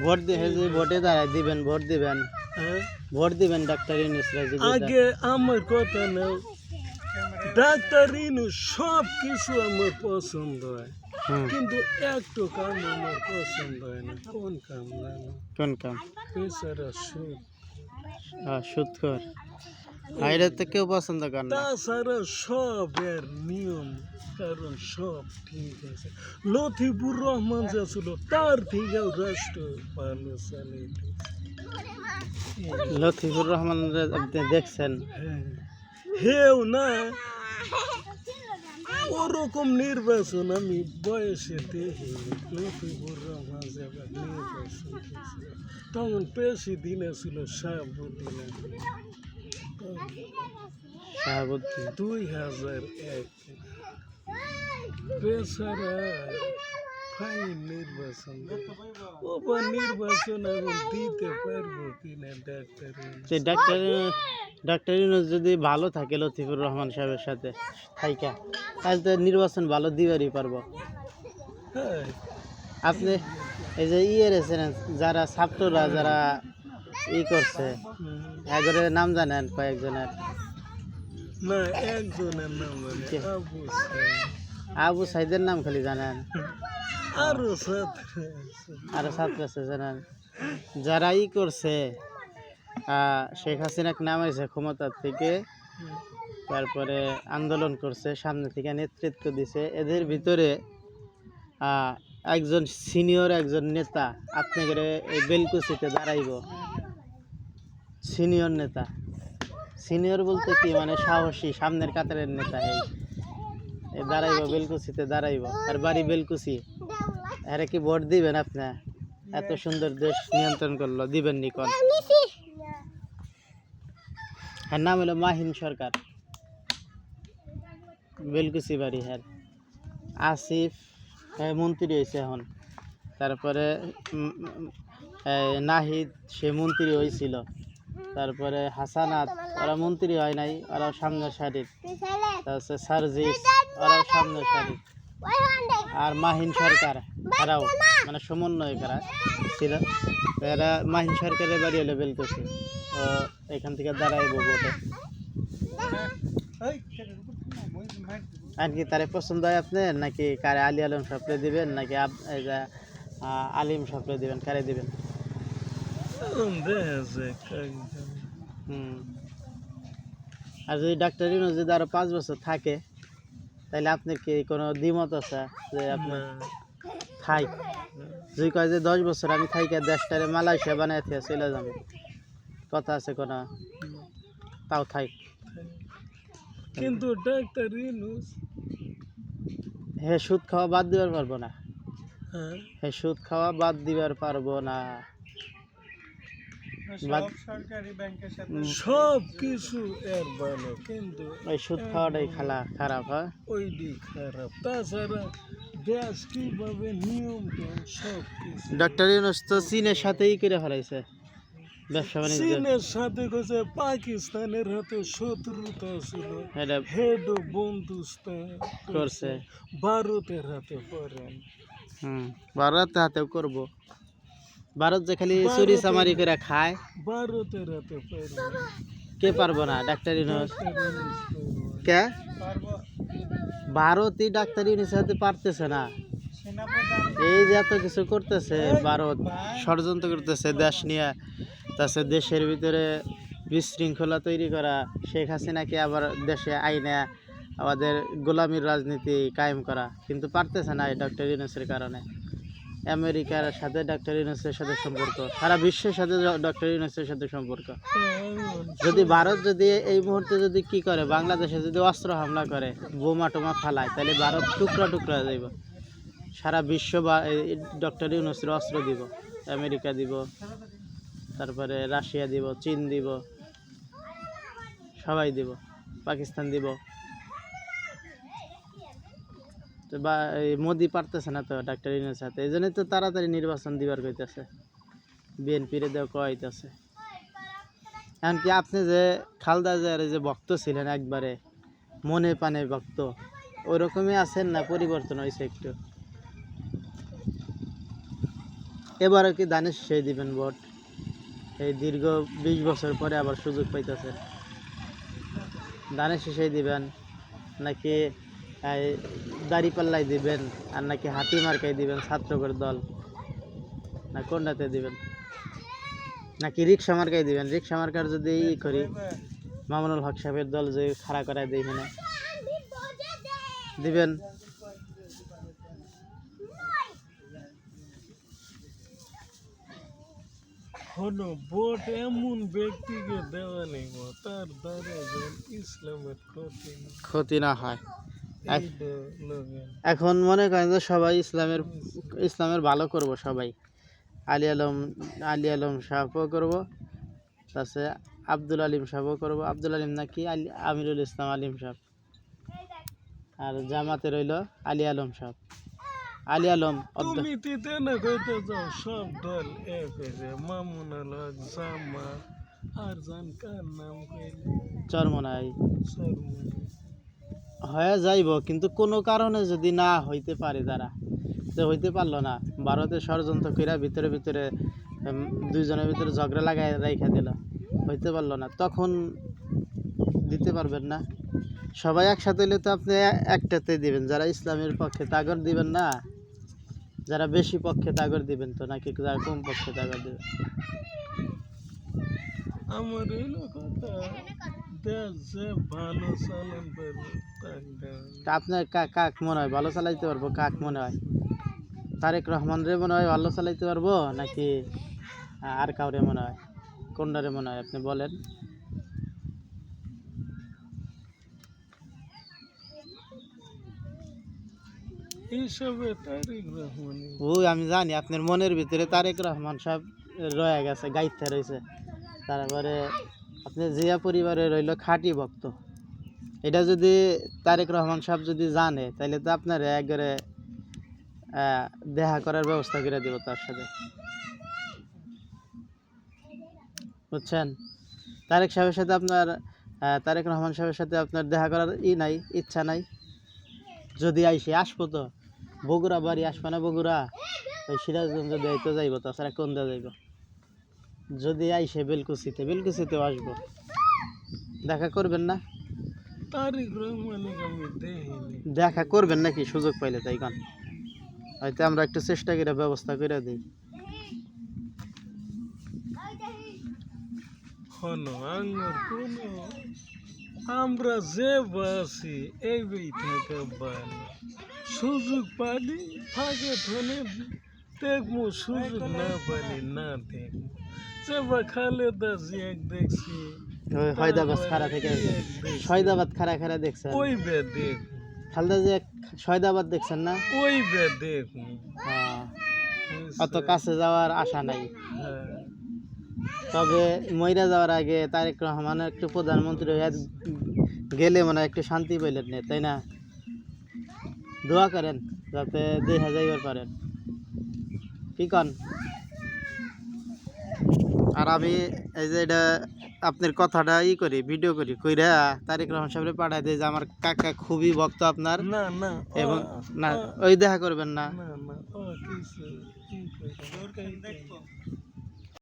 Vote দিয়ে যে ভোটে দাঁড়ায় দিবেন ভোট দিবেন। হ্যাঁ? ভোট দিবেন ডাক্তার ইউনুসরা আগে আমার কথা নাও। ডাক্তার সব কিছু আমার পছন্দ হয়। কিন্তু একটু কাম আমার পছন্দ হয় না। কোন কাম কোন কাম? বেচারা সুদ। সুৎখর বাইরে তো কেউ পছন্দ করে না। তাছাড়া সব এর নিয়ম কারণ সব ঠিক আছে। লতিফুর রহমান যা ছিল তার থেকেও রাষ্ট্র চালিয়ে লতিফুর রহমান আপনি দেখছেন। হ্যাঁ। হেও না। ওরকম নির্বাচন আমি বয়সে দেখিনি লতিফুর রহমান যাবার নির্বাচন তখন বেশি দিনে ছিল শাহাবুদ্দিন আলী। দুই হাজার এক। বেচারা ফাইন নির্বাচন। ওবা নির্বাচন এখন দিতে পারব কিনা ডাক্তার যে ডাক্তার ডাক্তার যদি ভালো থাকে লতিফুর রহমান সাহেবের সাথে থাইকা তাহলে তো নির্বাচন ভালো দিবারই পারব। হ্যাঁ। আপনি এই যে ইয়ে রেছেন যারা ছাত্ররা যারা ই করছে। একজনের নাম জানেন কয়েকজনের। না একজনের নাম আবু সাইদের নাম খালি জানেন। আরও। আরও ছাত্র আছে জানেন। যারা ই করছে শেখ হাসিনাকে নামাইছে ক্ষমতার থেকে তারপরে আন্দোলন করছে সামনে থেকে নেতৃত্ব দিছে। এদের ভিতরে আহ, একজন সিনিয়র একজন নেতা আপনাদের এই বেলকুচিতে দাঁড়াইব। সিনিয়র নেতা। সিনিয়র বলতে কি মানে সাহসী, সামনের কাতারের নেতা এই। দাঁড়াইব, বেলকুচিতে দাঁড়াইব। আর বাড়ি বেলকুচি। আরে কি ভোট দিবেন আপনি? এত সুন্দর দেশ নিয়ন্ত্রণ করল, দিবেন নিকন আর নাম হলো মাহিন সরকার। বেলকুচি বাড়ি হ্যাঁ। আসিফ হ্যাঁ মন্ত্রী হয়েছে এখন। তারপরে নাহিদ, সে মন্ত্রী হয়েছিল। তারপরে হাসানাত ওরা মন্ত্রী হয় নাই ওরা সামনের সারির তারপরে সার্জিস ওরাও সামনের সারির আর মাহিন সরকার এরাও মানে সমন্বয় করা ছিল। এরা মাহিন সরকারের বাড়ি হলো বেলকুচি। ও এখান থেকে দাঁড়াইব ভোটে আর কি তারে পছন্দ হয় আপনার? নাকি কারে আলী আলম সাপড়ে দিবেন? নাকি আলিম সাপড়ে দিবেন? কারে দিবেন এখন দেখা যায় কাকজন। হুম। আর যদি ডাক্তার ইউনুস যদি আরও পাঁচ বছর থাকে তাহলে আপনার কি কোনো দ্বিমত আছে যে আপনার থাই? যদি কয় যে দশ বছর আমি থাইকে দেশটারে মালয়েশিয়া বানাই থেকে চলে যাব কথা আছে কোনো? তাও থাই। কিন্তু ডাক্তার ইনুস হে সুদ খাওয়া বাদ দিবার পারব না। হ্যাঁ। হে সুদ খাওয়া বাদ দিবার পারব না। সব কিছু এর ভালো কিন্তু ওই সুদ খাওয়াটাই খালা খারাপ হ্যাঁ? খারাপ। তাছাড়া দেশ কীভাবে নিয়ম সব কিছু ডক্টর ইউনুস তো চীনের সাথেই করে ব্যবসা বাণিজ্য। চীনের সাথে কছে পাকিস্তানের হাতে শত্রুতা ছিল। হেড বন্ধুস্থান করছে। ভারতের হাতে পড়েন হুম ভারত হাতেও করব। ভারত যে খালি চুরি চামারি করে খায় ভারতের হাতে কে পারব না? ডাক্তার ইউনুস। কে? ভারতই ডাক্তার ইউনুসের হাতে পারতেছে না। এই যে এত কিছু করতেছে ভারত ষড়যন্ত্র করতেছে দেশ নিয়ে তাছাড়া দেশের ভিতরে বিশৃঙ্খলা তৈরি করা। শেখ হাসিনাকে আবার দেশে আইনে আমাদের গোলামীর রাজনীতি কায়েম করা। কিন্তু পারতেছে না এই ডক্টর ইউনুসের কারণে। আমেরিকার সাথে ডক্টর ইউনুসের সাথে সম্পর্ক। সারা বিশ্বের সাথে ডক্টর ইউনুসের সাথে সম্পর্ক। যদি ভারত যদি এই মুহূর্তে যদি কি করে, বাংলাদেশে যদি অস্ত্র হামলা করে, বোমা টোমা ফালায়, তাহলে ভারত টুকরা টুকরা যাইব সারা বিশ্ব বা ডক্টর ইউনুসের অস্ত্র দিব, আমেরিকা দিব, তারপরে রাশিয়া দিব, চীন দিব, সবাই দিব, পাকিস্তান দিব। বা মোদি পারতেছে না তো ডাক্তার ইউনুসের সাথে। এই জন্যই তো তাড়াতাড়ি নির্বাচন দিবার কইতেছে। বিএনপিরে দেওয়া কইতেছে এমনকি আপনি যে খালদা জিয়ার যে ভক্ত ছিলেন একবারে, মনে পানে ভক্ত, ওরকমই আছেন না পরিবর্তন হয়েছে একটু? এবারও কি দানের সেই দিবেন ভোট? এই দীর্ঘ বিশ বছর পরে আবার সুযোগ পাইতেছে। দানের শেষেই দিবেন? নাকি দাড়িপাল্লাই দিবেন আর নাকি হাতি মার্কাই দিবেন ছাত্রকর দল? না কোনটাতে দিবেন? নাকি রিক্সা মার্কাই দিবেন? রিক্সা মার্কার যদি ই করি মামুনুল হক সাহেবের দল যে খাড়া করায় দিই মানে। দিবেন? হলো ভোট এমন ব্যক্তিকে দেওয়া নেই তার দ্বারা ইসলামের ক্ষতি না ক্ষতি না হয়। এখন মনে করেন যে সবাই ইসলামের ইসলামের ভালো করব সবাই। আলী আলম আলী আলম সাহেবও করব তাছাড়া আব্দুল আলিম সাহেবও করব। আব্দুল আলিম নাকি আলী আমিরুল ইসলাম আলিম সাহেব আর জামাতে রইল আলী আলম সাহেব আলী আলম অধ্য- না কইতে যাও সব দল এক হয়েছে মামুন আলক জামা আর জান কার নাম কইলে। চরমনাই। সরমনি হয়ে যাইব, কিন্তু কোনো কারণে যদি না হইতে পারে তারা তো হইতে পারল না। ভারতে ষড়যন্ত্র কইরা ভিতরে ভিতরে দুইজনের ভিতরে ঝগড়া লাগাই রাইখা দিল। হইতে পারল না। তখন দিতে পারবেন না। সবাই একসাথে হইলে তো আপনি একটাতে দিবেন। যারা ইসলামের পক্ষে তাগর দিবেন না, যারা বেশি পক্ষে তাগর দিবেন তো, নাকি যারা কম পক্ষে তাগর দিবেন? আমার কথা। আপনার কাক মনে হয়? ভালো চালাইতে পারব? কাক মনে হয়? তারেক রহমান রে মনে হয় ভালো চালাইতে পারব? নাকি আর কাউরে মনে হয়? কোনটারে মনে হয়? আপনি বলেন। ওই আমি জানি আপনার মনের ভিতরে তারেক রহমান সাহেব রয়ে গেছে গাইতে রয়েছে। তারপরে আপনি জিয়া পরিবারে রইল খাঁটি ভক্ত। এটা যদি তারেক রহমান সাহেব যদি জানে তাহলে তো আপনার একবারে দেখা করার ব্যবস্থা করে দিব তার সাথে। বুঝছেন? তারেক সাহেবের সাথে আপনার তারেক রহমান সাহেবের সাথে আপনার দেখা করার ই নাই, ইচ্ছা নাই। যদি আইসে, আসব তো। বগুড়া বাড়ি, আসবে না বগুড়া? ওই সিরাজগঞ্জ দেয় তো যাইব, তাছাড়া কোন দেওয়া যাইব? যদি আইসে বেলকুচিতে বেলকুচিতেও আসব। দেখা করবেন না? দেখা করবেন নাকি? সুযোগ পাইলে তাই কান। হয়তো আমরা একটু চেষ্টা করে ব্যবস্থা করে দিই। আমরা যে বাসি এই বই থেকে সুযোগ পালি ফাঁকে ধনে। দেখব সুযোগ না পালি না দেখব খালেদা জিয়াক দেখছি। ওই হয়দাবাদ খাড়া থেকে সয়দাবাদ খাড়া খাড়া দেখছেন? ওই বে দেখব খালদা যে সয়দাবাদ দেখছেন না? ওই বে দেখব হ্যাঁ, অত কাছে যাওয়ার আশা নাই। হ্যাঁ তবে মইরা যাওয়ার আগে তারেক রহমান একটু প্রধানমন্ত্রী হয়ে গেলে মানে একটু শান্তি পাইলেন না তাই না? দোয়া করেন যাতে দেখা যাইবার পারেন। কি কন? আর আমি এই যে এটা আপনার কথাটা ই করি ভিডিও করি কইরা তারেক রহমান সাহেবরে পাঠাই দিই যে আমার কাকা খুবই ভক্ত আপনার। না না এবং না ওই দেখা করবেন না। না না?